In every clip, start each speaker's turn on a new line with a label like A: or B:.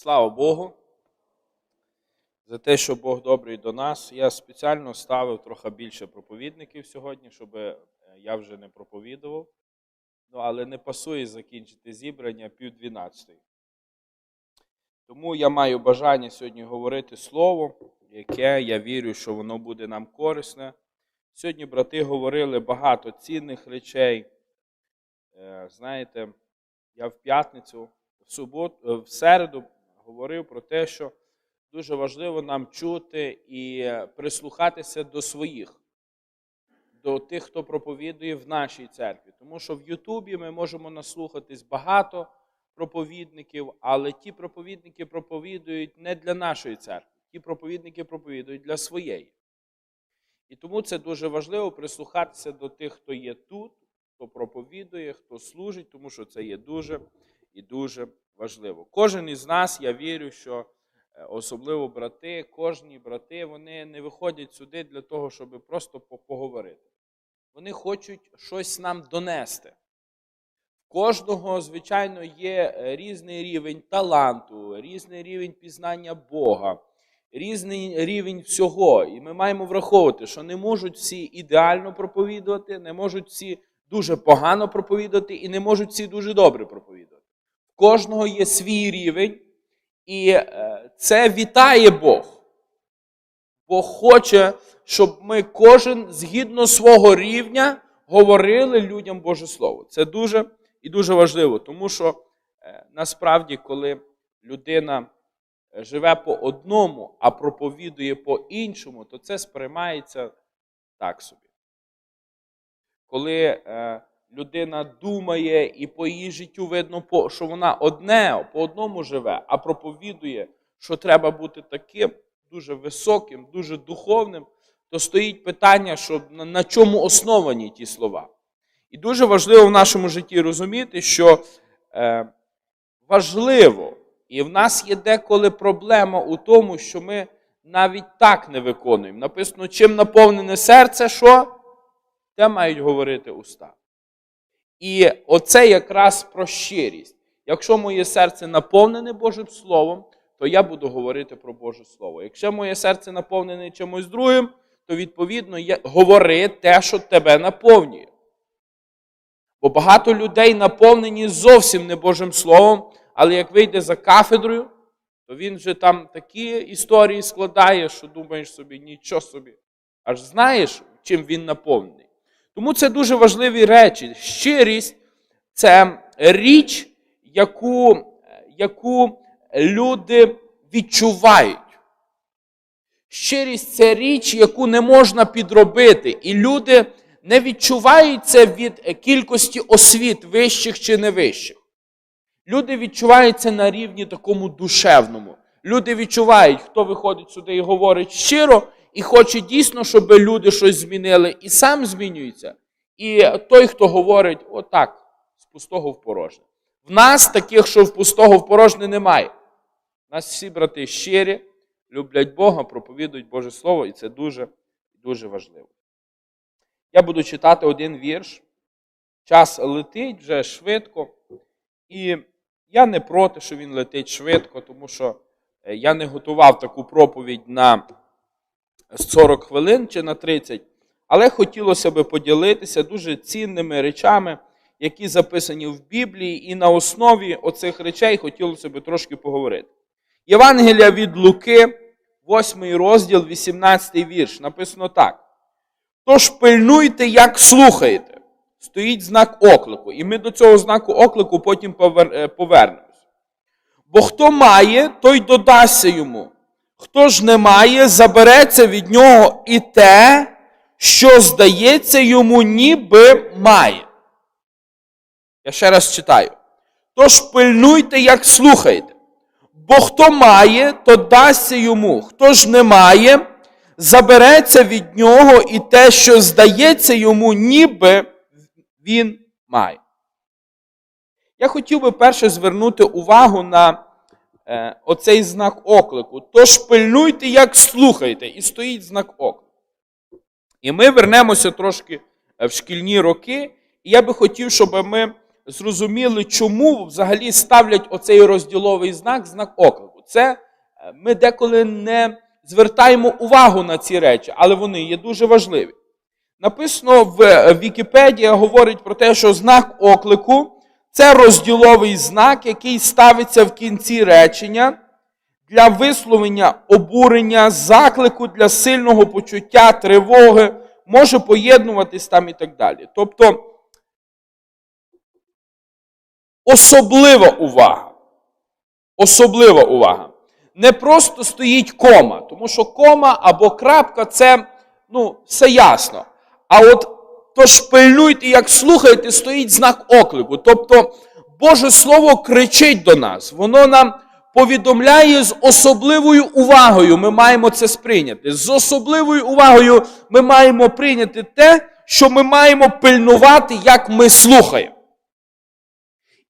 A: Слава Богу. За те, що Бог добрий до нас. Я спеціально ставив трохи більше проповідників сьогодні, щоб е, я вже не проповідував. Ну, але не пасує закінчити зібрання пів дванадцятої. Тому я маю бажання сьогодні говорити слово, яке я вірю, що воно буде нам корисне. Сьогодні брати говорили багато цінних речей. Е, Знаєте, я в п'ятницю, в суботу, в середу говорив про те, що дуже важливо нам чути і е, прислухатися до своїх, до тих, хто проповідує в нашій церкві. Тому що в Ютубі ми можемо наслухатись багато проповідників, але ті проповідники проповідують не для нашої церкви, ті проповідники проповідують для своєї. І тому це дуже важливо прислухатися до тих, хто є тут, хто проповідує, хто служить, тому що це є дуже і дуже важливо. Кожен із нас, я вірю, що е, особливо брати, кожні брати, вони не виходять сюди для того, щоб просто поговорити. Вони хочуть щось нам донести. Кожного, звичайно, є е, різний рівень таланту, різний рівень пізнання Бога, різний рівень всього. І ми маємо враховувати, що не можуть всі ідеально проповідувати, не можуть всі дуже погано проповідувати і не можуть всі дуже добре проповідувати. Кожного є свій рівень, і е, це вітає Бог. Бог хоче, щоб ми кожен згідно свого рівня говорили людям Боже Слово. Це дуже і дуже важливо, тому що е, насправді, коли людина е, живе по одному, а проповідує по іншому, то це сприймається так собі. Коли людина думає і по її життю видно, що вона одне по одному живе, а проповідує, що треба бути таким дуже високим, дуже духовним, то стоїть питання, що на, чому основані ті слова. І дуже важливо в нашому житті розуміти, що е, важливо, і в нас є деколи проблема у тому, що ми навіть так не виконуємо. Написано, чим наповнене серце, що? Те мають говорити уста. І оце якраз про щирість. Якщо моє серце наповнене Божим Словом, то я буду говорити про Боже Слово. Якщо моє серце наповнене чимось другим, то відповідно я- говори те, що тебе наповнює. Бо багато людей наповнені зовсім не Божим Словом, але як вийде за кафедрою, то він вже там такі історії складає, що думаєш собі, нічого собі. Аж знаєш, чим він наповнений. Тому це дуже важливі речі. Щирість це річ, яку, яку люди відчувають. Щирість це річ, яку не можна підробити. І люди не відчувають це від кількості освіт, вищих чи не вищих. Люди відчувають це на рівні такому душевному. Люди відчувають, хто виходить сюди і говорить щиро, і хоче дійсно, щоб люди щось змінили, і сам змінюється. І той, хто говорить отак, з пустого в порожнє. В нас таких, що в пустого в порожнє, немає. У нас всі брати щирі, люблять Бога, проповідують Боже Слово, і це дуже, дуже важливо. Я буду читати один вірш. Час летить вже швидко. І я не проти, що він летить швидко, тому що е, я не готував таку проповідь на 40 хвилин чи на 30, але хотілося би поділитися дуже цінними речами, які записані в Біблії, і на основі оцих речей хотілося би трошки поговорити. Євангелія від Луки, 8 розділ, 18 вірш, написано так. Тож пильнуйте, як слухаєте. Стоїть знак оклику. І ми до цього знаку оклику потім е, повернемось. Бо хто має, той додасться йому. Хто ж не має, забереться від нього і те, що здається йому, ніби має. Я ще раз читаю. Тож пильнуйте, як слухаєте. Бо хто має, то дасться йому. Хто ж не має, забереться від нього і те, що здається йому, ніби він має. Я хотів би перше звернути увагу на оцей знак оклику. Тож пильнуйте, як слухаєте, і стоїть знак оклику. І ми вернемося трошки е, в шкільні роки, і я би хотів, щоб ми зрозуміли, чому взагалі ставлять оцей розділовий знак, знак оклику. Це е, ми деколи не звертаємо увагу на ці речі, але вони є дуже важливі. Написано в е, Вікіпедії, говорить про те, що знак оклику це розділовий знак, який ставиться в кінці речення для висловлення обурення, заклику для сильного почуття, тривоги, може поєднуватись там і так далі. Тобто особлива увага. Особлива увага. Не просто стоїть кома, тому що кома або крапка це ну, все ясно. А от тож пильнуйте, як слухаєте, стоїть знак оклику. Тобто Боже Слово кричить до нас, воно нам повідомляє з особливою увагою. Ми маємо це сприйняти. З особливою увагою ми маємо прийняти те, що ми маємо пильнувати, як ми слухаємо.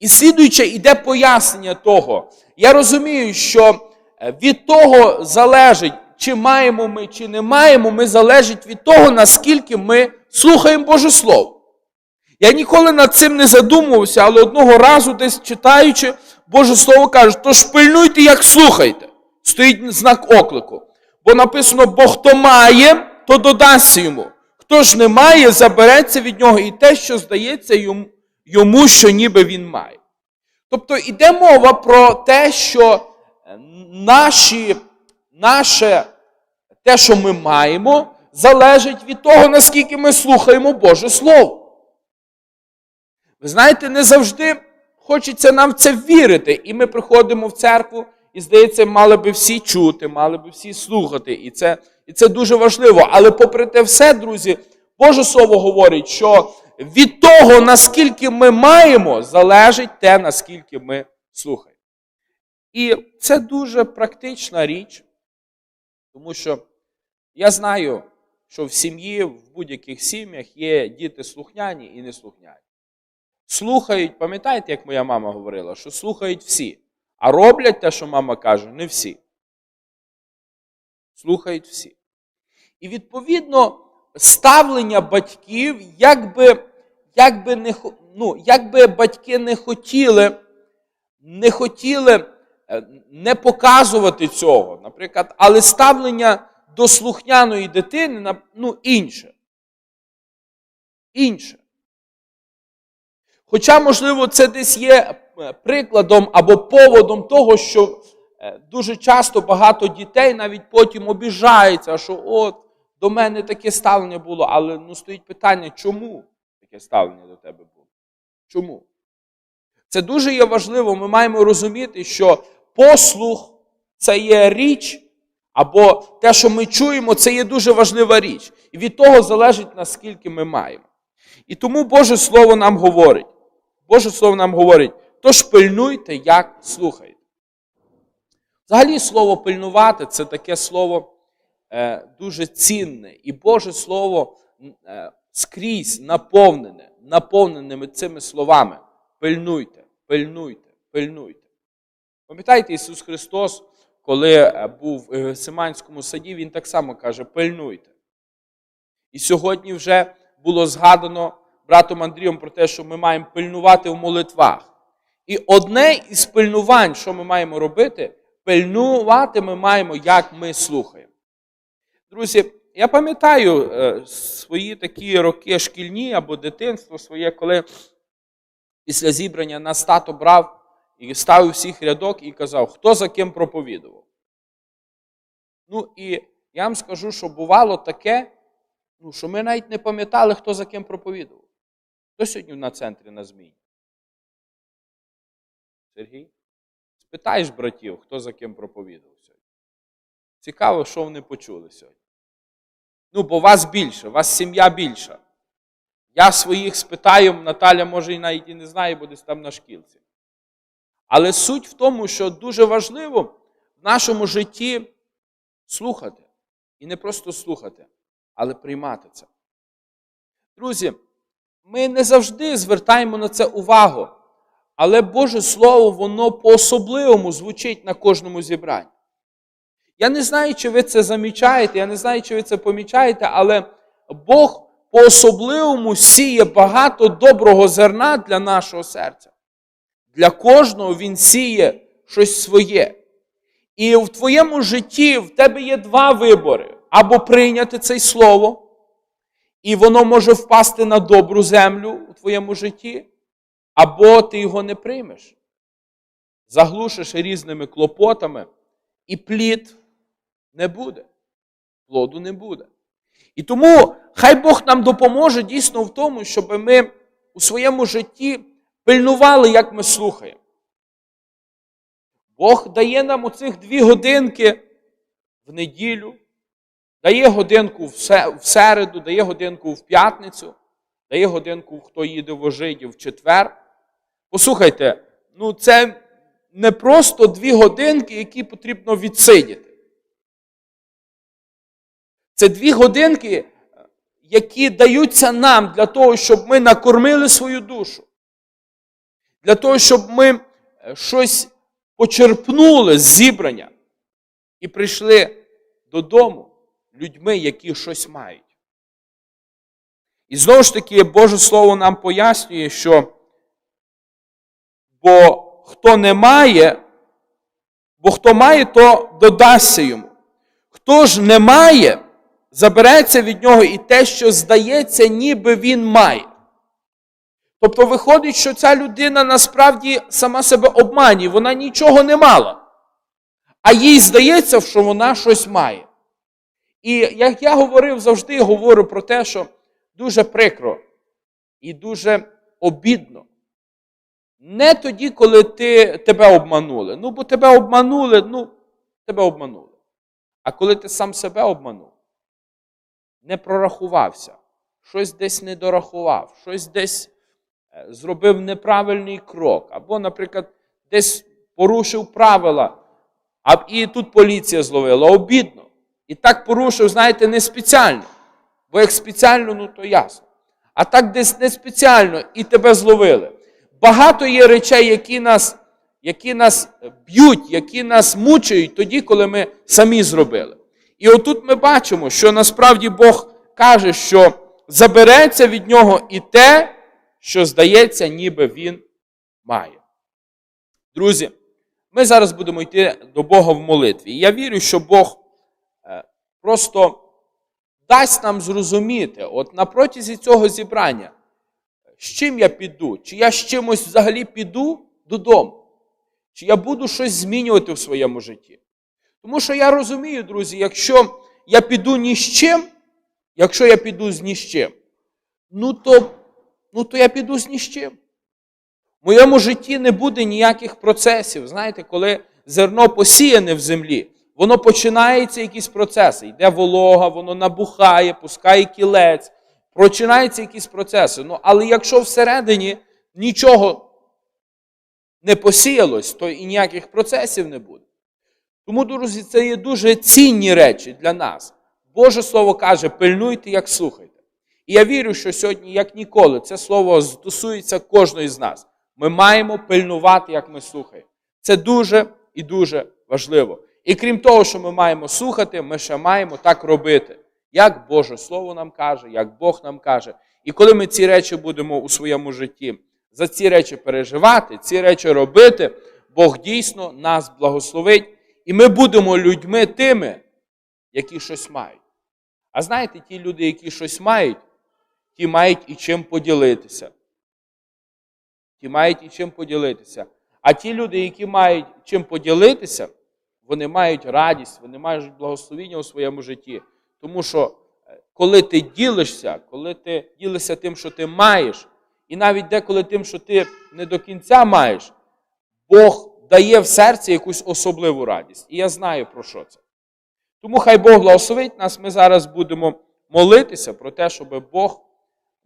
A: І слідуюче йде пояснення того. Я розумію, що е, від того залежить, чи маємо ми, чи не маємо, ми залежить від того, наскільки ми слухаємо Боже Слово. Я ніколи над цим не задумувався, але одного разу десь читаючи, Боже Слово каже, тож пильнуйте, як слухайте. Стоїть знак оклику. Бо написано, бо хто має, то додасться йому. Хто ж не має, забереться від нього і те, що здається йому, йому що ніби він має. Тобто йде мова про те, що наші, наше, те, що ми маємо, залежить від того, наскільки ми слухаємо Боже Слово. Ви знаєте, не завжди хочеться нам в це вірити. І ми приходимо в церкву, і, здається, мали би всі чути, мали би всі слухати. І це, і це дуже важливо. Але попри те все, друзі, Боже Слово говорить, що від того, наскільки ми маємо, залежить те, наскільки ми слухаємо. І це дуже практична річ, тому що я знаю, що в сім'ї, в будь-яких сім'ях є діти слухняні і неслухняні. Слухають, пам'ятаєте, як моя мама говорила, що слухають всі, а роблять те, що мама каже, не всі. Слухають всі. І відповідно ставлення батьків, якби, якби, не, ну, якби батьки не хотіли, не хотіли е, не показувати цього, наприклад, але ставлення до слухняної дитини ну, інше. Інше. Хоча, можливо, це десь є е, прикладом або поводом того, що е, дуже часто багато дітей навіть потім обіжаються, що от до мене таке ставлення було, але ну, стоїть питання, чому таке ставлення до тебе було? Чому? Це дуже є важливо. Ми маємо розуміти, що послух це є річ, або те, що ми чуємо, це є дуже важлива річ. І від того залежить, наскільки ми маємо. І тому Боже Слово нам говорить. Боже Слово нам говорить, тож пильнуйте, як слухаєте. Взагалі, слово пильнувати це таке слово е, дуже цінне. І Боже Слово е, скрізь наповнене, наповненими цими словами. Пильнуйте, пильнуйте, пильнуйте. Пам'ятаєте, Ісус Христос, коли е, був в Симанському саді, Він так само каже: пильнуйте. І сьогодні вже було згадано братом Андрієм про те, що ми маємо пильнувати в молитвах. І одне із пильнувань, що ми маємо робити, пильнувати ми маємо, як ми слухаємо. Друзі, я пам'ятаю е, свої такі роки шкільні або дитинство своє, коли після зібрання нас тато брав і ставив всіх рядок і казав, хто за ким проповідував. Ну і я вам скажу, що бувало таке, ну, що ми навіть не пам'ятали, хто за ким проповідував. Хто сьогодні на центрі на зміні? Сергій? Спитаєш братів, хто за ким проповідав сьогодні. Цікаво, що вони почули сьогодні. Ну, бо вас більше, вас сім'я більша. Я своїх спитаю, Наталя, може, і навіть і не знає, бо десь там на шкілці. Але суть в тому, що дуже важливо в нашому житті слухати. І не просто слухати, але приймати це. Друзі, ми не завжди звертаємо на це увагу. Але Боже Слово, воно по-особливому звучить на кожному зібранні. Я не знаю, чи ви це замічаєте, я не знаю, чи ви це помічаєте, але Бог по-особливому сіє багато доброго зерна для нашого серця. Для кожного Він сіє щось своє. І в твоєму житті в тебе є два вибори: або прийняти це слово, і воно може впасти на добру землю у твоєму житті, або ти його не приймеш. Заглушиш різними клопотами, і плід не буде. Плоду не буде. І тому хай Бог нам допоможе дійсно в тому, щоб ми у своєму житті пильнували, як ми слухаємо. Бог дає нам оцих дві годинки в неділю, дає годинку в середу, дає годинку в п'ятницю, дає годинку, хто їде в ожиді в четвер. Послухайте, ну це не просто дві годинки, які потрібно відсидіти. Це дві годинки, які даються нам для того, щоб ми накормили свою душу. Для того, щоб ми е, щось почерпнули з зібрання і прийшли додому людьми, які щось мають. І знову ж таки, Боже Слово нам пояснює, що бо хто не має, бо хто має, то додасться йому. Хто ж не має, забереться від нього і те, що здається, ніби він має. Тобто виходить, що ця людина насправді сама себе обманює, вона нічого не мала. А їй здається, що вона щось має. І як я говорив, завжди говорю про те, що дуже прикро і дуже обідно. Не тоді, коли ти, тебе обманули. Ну, бо тебе обманули, ну, тебе обманули. А коли ти сам себе обманув, не прорахувався, щось десь не дорахував, щось десь зробив неправильний крок, або, наприклад, десь порушив правила, а і тут поліція зловила, обідно. І так порушив, знаєте, не спеціально. Бо як спеціально, ну то ясно. А так десь не спеціально і тебе зловили. Багато є речей, які нас, які нас б'ють, які нас мучають тоді, коли ми самі зробили. І отут ми бачимо, що насправді Бог каже, що забереться від нього і те, що здається, ніби він має. Друзі, ми зараз будемо йти до Бога в молитві. І я вірю, що Бог е, просто дасть нам зрозуміти, от на протязі цього зібрання, з чим я піду, чи я з чимось взагалі піду додому, чи я буду щось змінювати в своєму житті. Тому що я розумію, друзі, якщо я піду ні з чим, якщо я піду з ні з чим, ну то, ну то я піду з ні з чим. В моєму житті не буде ніяких процесів. Знаєте, коли зерно посіяне в землі, воно починається якісь процеси. Йде волога, воно набухає, пускає кілець, починаються якісь процеси. Ну, але якщо всередині нічого не посіялось, то і ніяких процесів не буде. Тому, друзі, це є дуже цінні речі для нас. Боже Слово каже, пильнуйте, як слухайте. І я вірю, що сьогодні, як ніколи, це слово стосується кожної з нас. Ми маємо пильнувати, як ми слухаємо. Це дуже і дуже важливо. І крім того, що ми маємо слухати, ми ще маємо так робити, як Боже Слово нам каже, як Бог нам каже. І коли ми ці речі будемо у своєму житті за ці речі переживати, ці речі робити, Бог дійсно нас благословить, і ми будемо людьми тими, які щось мають. А знаєте, ті люди, які щось мають, ті мають і чим поділитися. Ті мають і чим поділитися. А ті люди, які мають чим поділитися, вони мають радість, вони мають благословіння у своєму житті. Тому що е, коли ти ділишся, коли ти ділишся тим, що ти маєш, і навіть деколи тим, що ти не до кінця маєш, Бог дає в серці якусь особливу радість. І я знаю про що це. Тому хай Бог благословить нас. Ми зараз будемо молитися про те, щоб Бог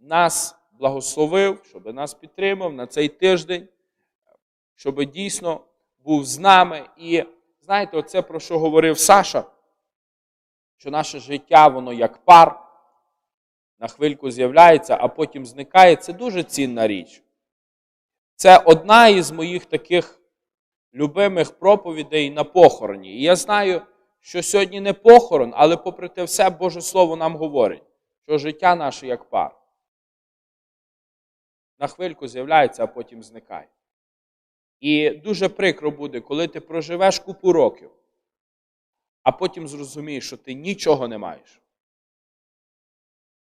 A: нас благословив, щоб нас підтримав на цей тиждень, щоб дійсно був з нами. І знаєте, оце про що говорив Саша, що наше життя, воно як пар, на хвильку з'являється, а потім зникає. Це дуже цінна річ. Це одна із моїх таких любимих проповідей на похороні. І я знаю, що сьогодні не похорон, але попри те все Боже Слово нам говорить, що життя наше як пар. На хвильку з'являється, а потім зникає. І дуже прикро буде, коли ти проживеш купу років, а потім зрозумієш, що ти нічого не маєш.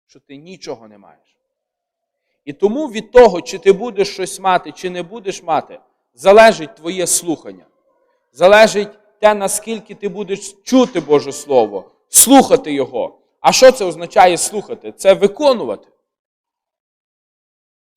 A: Що ти нічого не маєш. І тому від того, чи ти будеш щось мати, чи не будеш мати, залежить твоє слухання. Залежить те, наскільки ти будеш чути Боже Слово, слухати Його. А що це означає слухати? Це виконувати.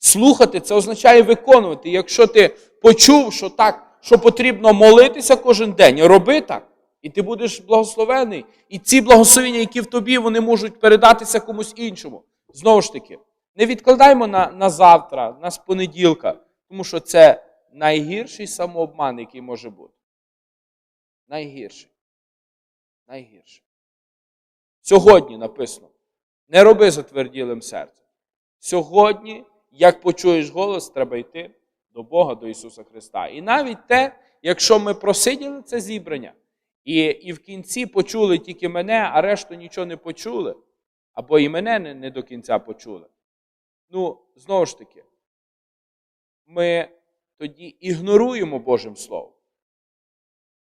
A: Слухати це означає виконувати. Якщо ти почув, що так, що потрібно молитися кожен день, роби так. І ти будеш благословений. І ці благословення, які в тобі, вони можуть передатися комусь іншому. Знову ж таки, не відкладаймо на, на завтра, на понеділка, тому що це найгірший самообман, який може бути. Найгірший. Найгірший. Сьогодні написано: не роби затверділим серцем. Сьогодні, як почуєш голос, треба йти до Бога, до Ісуса Христа. І навіть те, якщо ми просиділи це зібрання, і, і в кінці почули тільки мене, а решту нічого не почули, або і мене не, не до кінця почули. Ну, знову ж таки, ми тоді ігноруємо Божим Словом.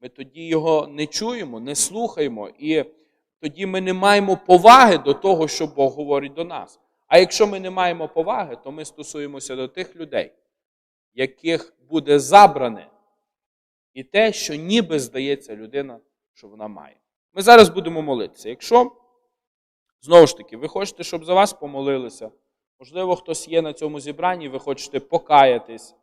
A: Ми тоді його не чуємо, не слухаємо, і тоді ми не маємо поваги до того, що Бог говорить до нас. А якщо ми не маємо поваги, то ми стосуємося до тих людей, яких буде забране і те, що ніби здається людина, що вона має. Ми зараз будемо молитися. Якщо, знову ж таки, ви хочете, щоб за вас помолилися, можливо, хтось є на цьому зібранні, ви хочете покаятись,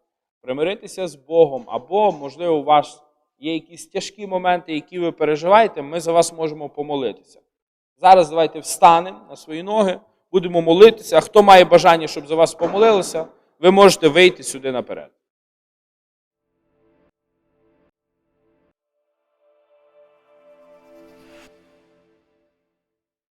A: примиритися з Богом, або, можливо, у вас є якісь тяжкі моменти, які ви переживаєте, ми за вас можемо помолитися. Зараз давайте встанемо на свої ноги, будемо молитися. А хто має бажання, щоб за вас помолилися, ви можете вийти сюди наперед.